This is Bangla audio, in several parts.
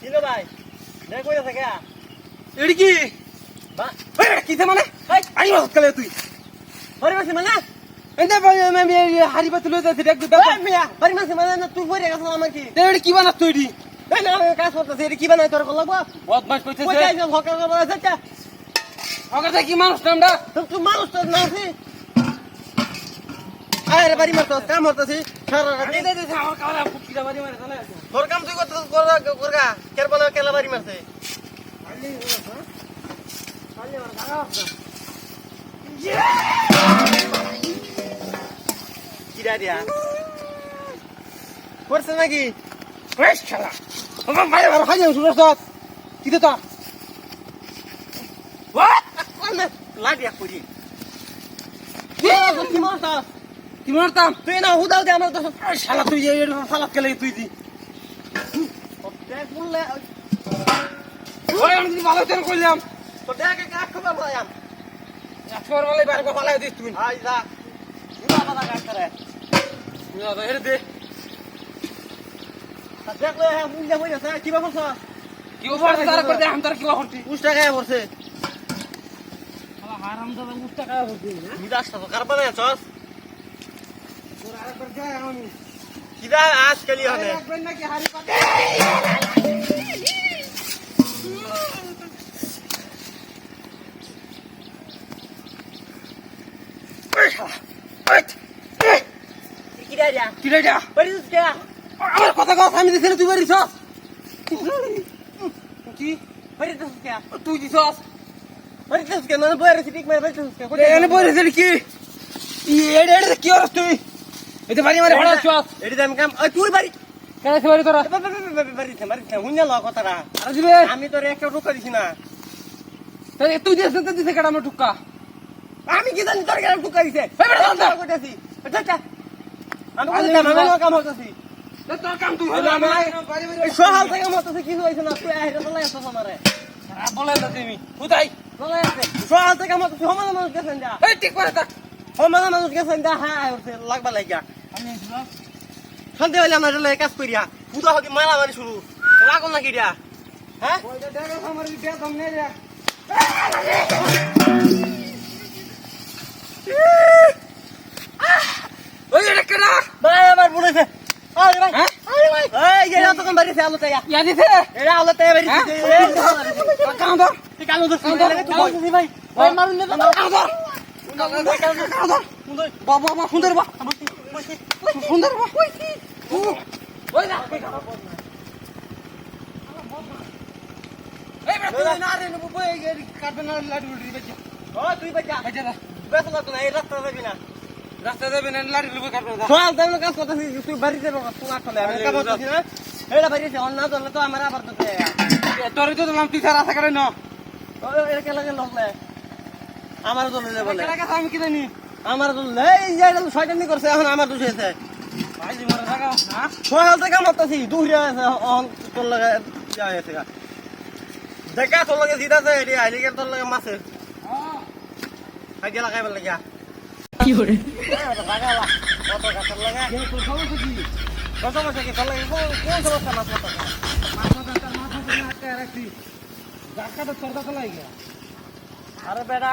কিলো ভাই দেখ কই আছে কে এডি কি? কিতে মানে? আই মাস কালে তুই। বাড়ি মাসে মানে? এন্তে আমি হারি পাতি লই যাচ্ছি দেখ দুটা মিয়া বাড়ি মাসে মানে না তুই বইরে গেছ আমার এডি কি বানাস তুই এডি না কাজ করতেছি এটা কি বানাই তোর লাগবো? বদমাস কইতেছে হকার করব ওকে কি মানুষ নামটা। তুই মানুষ তো না আছি। আরে বাড়ি মারতো কাম আসে তোর কাম তুই করতে করগা কের বলে কেলা বাড়ি মারছে? কিরা দিয়া? করছে নাকি? ওই শালা ভাই শুরু সব কিতে তো লাগিয়া করি কি মারতা কি মারতাম তুই না হুদাও দে আমার ওই শালা তুই যে সালাদ খেলে তুই দি। দেখ বললে ওই আমি যদি ভালো তেল কইলাম তো দেখ কাক খবর বলাম আজকের বেলায় বাইরে ফালাই দিস তুই আই যা। ইবা বাবা কাক করে হেরে দে। দেখ লে হ্যাঁ মুঞ্জা হই আছে কি বাবা সা কি ওভার তার করে দে আমি তার কি করতি উস্তা গায়ে পড়ছে আমার কথা কথা আমি দিছি তুই বাড়িছ কি পরিস কে তুই দিছস পরিস কে আমি তোর একটা ঢুকা দিছি না তুই দিছে কাটা আমার টুক্কা আমি কি জানি তোর কেন ঢুকা দিছে আচ্ছা সহাল থেকে মতো কিছু হইছে না তুই বলে তুমি কোথায় চলে আসছে সহাল থেকে মতো সমাজ মানুষ গেছেন যা। এই ঠিক করে থাক সমাজ মানুষ গেছেন যা। হ্যাঁ লাগবা লাগিয়া আমি শান্তি হইলে আমরা এটা কাজ করিয়া। পুজা হকি মারা মারি শুরু। লাগুন নাকি দিয়া হ্যাঁ? ওই এটা কেডা? ভাই আমার বুড়েছে আরে ভাই হ্যাঁ? আরে ভাই। এই যে এত কম বাড়িছে ইয়া দিছে? এরা আলো তাইয়া হ্যাঁ? কাম কালো ধর ভাই ভাই মারুন না বাবা বাবা সুন্দর বা সুন্দর বা ওই না তুই না। না না। রাস্তা যাবি না রাস্তা না লাডি লুবে কাটবে কাজ বাড়িতে না। বাড়িতে অন্য ধরলে তো আমার আবার তোর তো দিলাম তুই করে ন আমার দলে বলে আমি কি জানি আমার দলে এই যে শয়তানি করছে এখন আমার দোষ হয়েছে হ্যাঁ সকাল থেকে মারতেছি দূরে আছে অন তোর লাগে ইয়া হয়েছে। দেখা তোর লাগে জিতা আছে এটি আইলি গেল তোর লাগে মাছে খাইতে লাগাইবার লাগিয়া কি hore লাগালা কত গাছের লাগে তোর সমস্যা কি কত মাসে কি তোর লাগে কোন কোন সমস্যা মাছ মাথা মাথা মাথা আটকে রাখছি জাটকা তো সরদা চলাই গিয়া। আরে বেড়া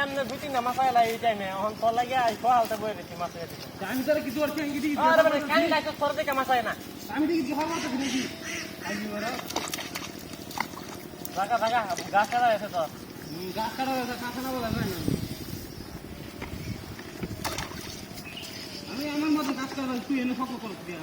এমনি দুটি না মাছ আইলা এই টাইমে এখন তোর লাগে আই সকালতে বয়ে গেছি মাছ এটি আমি তোর কিছু করছি আমি কি আরে বেড়া কাই লাইতে তোর দিকে মাছ না। আমি দেখি জহর মারতে দিছি আমি ওরা জাগা জাগা গাছ কাটা আছে তোর গাছ কাটা হয়েছে কাঁচা না বলে না আমি আমার মতো গাছ কাটা তুই এনে ফটো করছিস দিয়া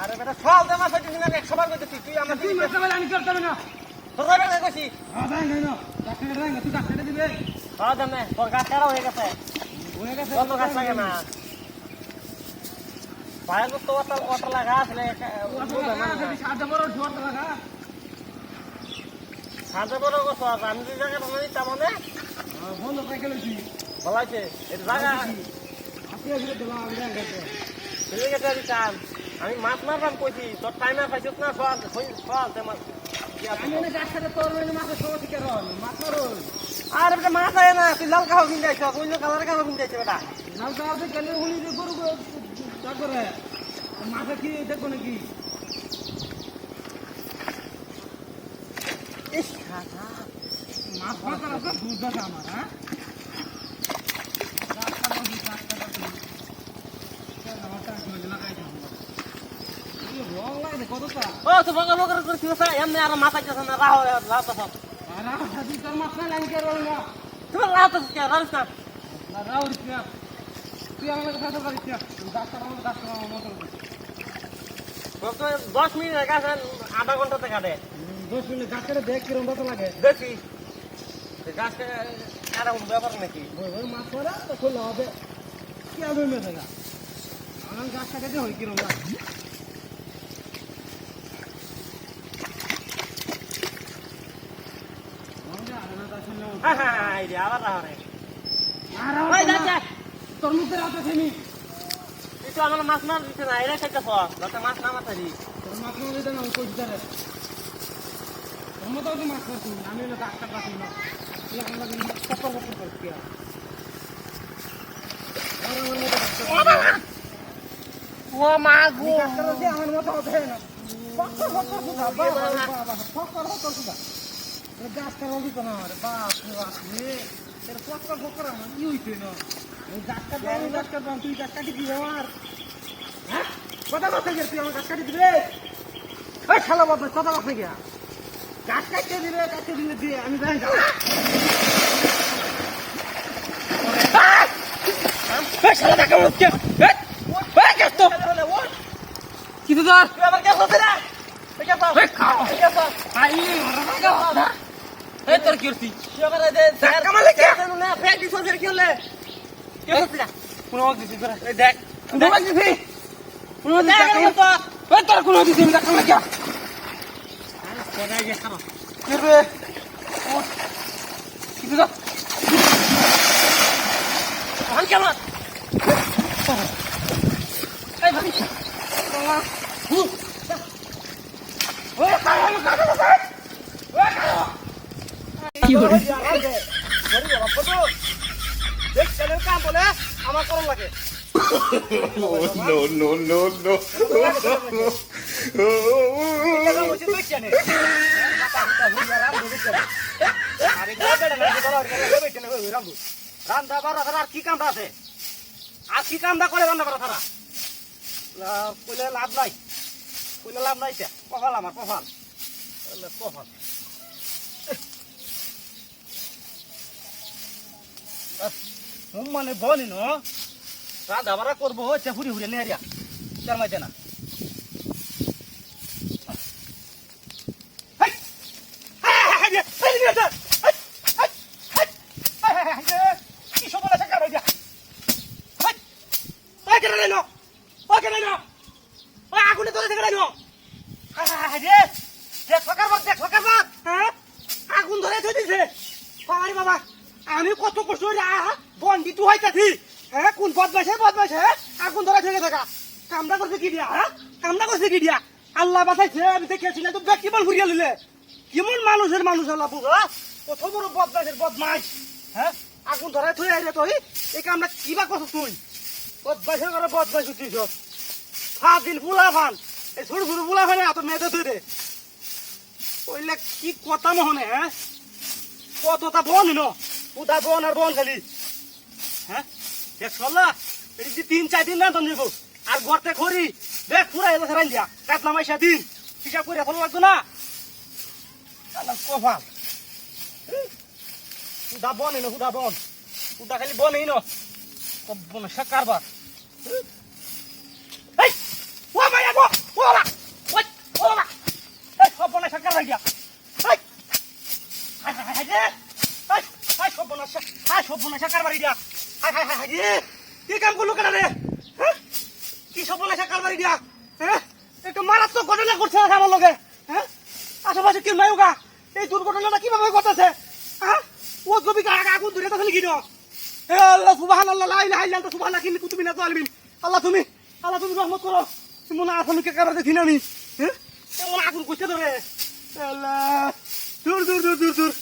আরে বেটা সকালতে মাছ আইতেছি না একশো বার করতেছি তুই আমার তুই দিকে পারলে আমি করতে না। হ্যাঁ হ্যাঁ হয়ে হয়ে আমি যে জায়গাটা তার মানে? বন্ধ করে এটা জায়গা দিলাম আমি মাছ মারলাম কইছি তোর টাইমে পাইছিস না সোয়াল সোয়াল আর বেটা মাছ আয় না তুই লাল কাপড় কিনতে আইছ অন্য কালারের কাপড় কিনতে আইছ বেটা লাল কাগজে গেলে উনি যে গরু তারপরে মাথা কি দেখব নাকি মাছ মাথার দুধ আছে আমার হ্যাঁ রাস্তা এমনি আর মাথা যাচ্ছে না, রাহ লাভ তো সব। তো কে রাহিস না না তুই কাছে পারিস না মতো দশ মিনিট কাছে আধা ঘন্টাতে কাটে। দশ মিনিট ডাক্তারে দেখ। কিরম মতো লাগে দেখি গাছটা এরকম ব্যাপার নাকি? মাছ পড়া খোলা হবে। কি হবে মেয়ে গাছ কাটাতে হয় কিরম? লাগে এই যে আবার রাহ রে ওই যাচ্ছে তোর মুখে রাত আছে নি? তো আমার মাছ মার না এরা যাতে মাছ না তোর মাছ না দিতে না কই দিতে রে তোর মতো তো মাছ খাচ্ছি আমি না ডাক্তার কাছি না তুই আমার লাগে কপর কপর করছি আর আমার মতো ডাক্তার ও মা গো। ডাক্তার আমার মতো হবে না। ফকর ফকর সুদা বাবা বাবা ফকর ফকর সুদা গাছটার অলি কোনো আমার। বাস আসলে এর কত বকর আমার? ই হইতে না। ওই গাছটা দাম গাছটা দাম তুই গাছ কাটি দিবে আমার। হ্যাঁ? কথা কথা গেছি? আমার গাছ কাটি দিবে ওই খেলা বাদ কথা কথা গিয়া গাছ? কাটতে দিবে কাটতে দিলে দিয়ে আমি যাই যাও। হ্যাঁ? কি? দাদা আমার কেস আছে এই তোর কি করছিস সকালে দে ধাক্কা মারলে কি? জানো না ফেক দিছ তোর? কি হলে কি করছিস কোন ওয়াক দিছিস তোরা এই দেখ কোন ওয়াক দিছিস কোন ওয়াক দিছিস তো এই তোর কোন ওয়াক দিছিস ধাক্কা মারলে কি? আরে কোনা গিয়ে খারাপ কি রে উঠ কি দিছ আন কেন এই ভাই হুম ওই কাকা কাকা কাম বলে আমার করম লাগে। No, no, no, no. রান্ধা বাড়া আর কি কামটা আছে? আর কি কামটা করে রান্না করা তারা? কইলে লাভ নাই। কইলে লাভ নাই কফাল আমার কফাল কফাল ಸುಮ್ಮನೆ ಬೋ ನೀನು ರಾಧ ಬರ ಕೊರ್ಬೋ ಚಪುರಿ ಹುರಿ ನೇರಿಯ ಚರ್ಮ ಜನ আহা বন্দি তুই হইতাছি হ্যাঁ কোন বদমাইছে বদমাইছে আগুন ধরে থেকে থাকা। কামটা করছে কি দিয়া হ্যাঁ? কামটা করছে কি দিয়া? আল্লাহ বাঁচাইছে, আমি দেখেছি না, তো ব্যাগ কিমান ঘুরিয়া লইলে। কেমন মানুষের মানুষ আল্লাহ বুঝা কত বড় বদমাইশের বদমাইশ হ্যাঁ? আগুন ধরে থই আইরে তুই, এই কামটা কিবা করছ তুই? বদমাইশের করে বদমাইশ উঠিস। সাত দিন ফুলা ফান এই ছোট ছোট ফুলা ফানে এত মেয়েদের ধরে ওইলে কি কথা মহনে হ্যাঁ? কতটা বন ন উদা বন আর বন খালি হ্যাঁ দেখ সল্লা এটি যে তিন চার দিন না তন যাব আর গর্তে খড়ি দেখ পুরা এলো সেরাই দিয়া কাটলাম আইসা দিন হিসাব করে ভালো লাগতো না কপাল উদা বন এনো উদা বন উদা খালি বন এই ন বন সাকারবার এই ও মায়া গো ও বাবা ও বাবা এই সব বনে সাকার হয়ে গিয়া এই হাই হাই হাই রে এই হাই সব বনে হাই সব বনে সাকার বাড়ি দিয়া হাই হাই হাই হাই কি কাম করল কেন রে? হ্যাঁ? কি সব বনে সাকার বাড়ি দিয়া হ্যাঁ? একটু মারাত্মক ঘটনা করছে আমার লগে। হ্যাঁ? আশেপাশে কেউ নাই ওগা। এই দুর্ঘটনাটা কীভাবে ঘটেছে? হ্যাঁ? ও জমি আগুন ধরে তাহলে কি হে আল্লাহ সুবহান আল্লাহ লা ইলাহা ইল্লা আনতা সুবহানাকা ইন্নী কুনতু মিনাজ জালিমিন আল্লাহ তুমি আল্লাহ তুমি রহমত করো। মনে আসলে কে কারও দেখি না আমি। হ্যাঁ? আগুন কইতে ধরে আল্লাহ। দূর দূর দূর দূর দূর।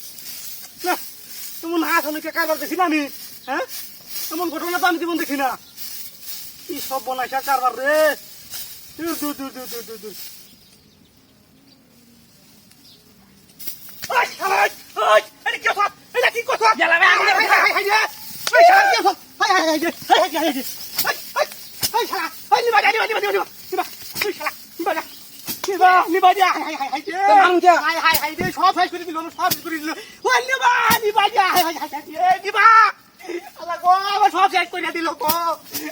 অনেকে কারবার দেখি না আমি হ্যাঁ এমন ঘটনা তো আমি জীবন দেখি না কি সব বনাইছা কারবার রে দূর দূর দূর দূর দূর দূর দূর ওই শালা, ওই, এটা কি কথা? এটা কি কথা? হাই, হাই, হাই, হাই রে। ওই শালা, কি কথা? হাই, হাই, হাই রে। হাই, হাই, হাই, হাই রে। হাই, হাই, হাই, শালা। হাই, নিবা যা, নিবা, নিবা, নিবা, নিবা, নিবা। ওই শালা, নিবা যা। নিবা, নিবা হাই, হাই, হাই, হাই রে। মানুষ হাই, হাই, হাই রে। সব শেষ করে দিল, সব শেষ করে দিল। নিবা, নিবা হাই, হাই, হাই, রে, নিবা। আল্লাহ গো, আমার সব দিল।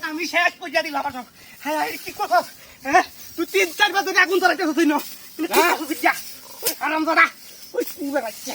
আমি শেষ করে সব। হাই, হাই, কি কথা? হ্যাঁ? তুই তিন চার বার ধরে আগুন ধরাইতে হতো না আরাম ধরা ওই বাচ্চা